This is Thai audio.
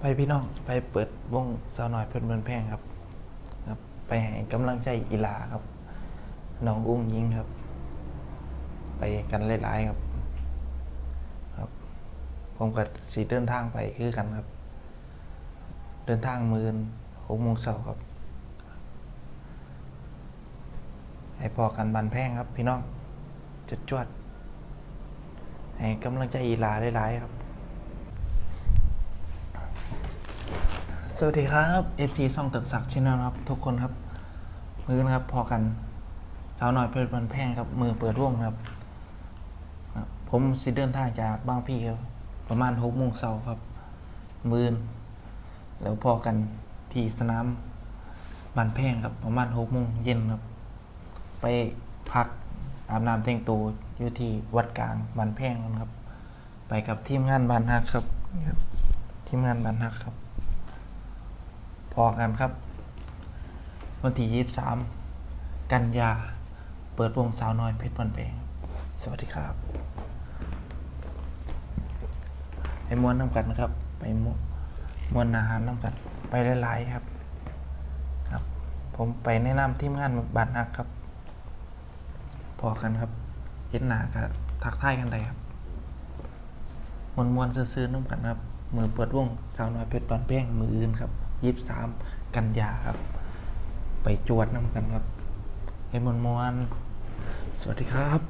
ไปพี่น้องไปเปิดวงสาวน้อยเพิ่นเมือนแพงครับครับ ไปให้กำลังใจอีลาครับน้องอุ้งยิงครับ ไปกันหลายๆครับ ครับ ผมกับสีเดินทางไปคือกันครับ เดินทางมือนหกโมงเช้าครับให้พอกันบันแพงครับ พี่น้องจุดจวดให้กำลังใจอีลาหลายๆครับ สวัสดีครับ FC ซ่องตึกศักดิ์ชินครับ ทุกคนครับ มือนะครับ พอกันสาวหน่อยเปิดบันแพงครับ มือเปิดร่วงครับ ผมสิเดินทางจากบางพี่ครับ ประมาณหกโมงเช้าครับ มือนแล้วพอกันที่สนามบันแพงครับ ประมาณหกโมงเย็นครับ ไปพักอาบน้ำแต่งตัวอยู่ที่วัดกลางบันแพงกันครับ ไปกับทีมงานบันฮักครับ ทีมงานบันฮักครับ อกันครับ วันที่ยี่สามกันยา เปิดวงสาวน้อยเพชรบันเพงสวัสดีครับ ไปม้วนน้ำกันครับ ไปมวมวนอาหารน้ำกัน ไปหลายๆครับ ครับ ผมไปแนะนำทีมงานบัตรนักครับ พอกันครับเห็นหนาก็ทักทายกันได้ครับมวนมวนๆซื่อๆน้ำกันครับ มือเปิดวงสาวน้อยเพชรบานเป้งมืออื่นครับ ยี่สามกันยาครับ ไปจวดน้ำกันครับให้มวนมวนสวัสดีครับ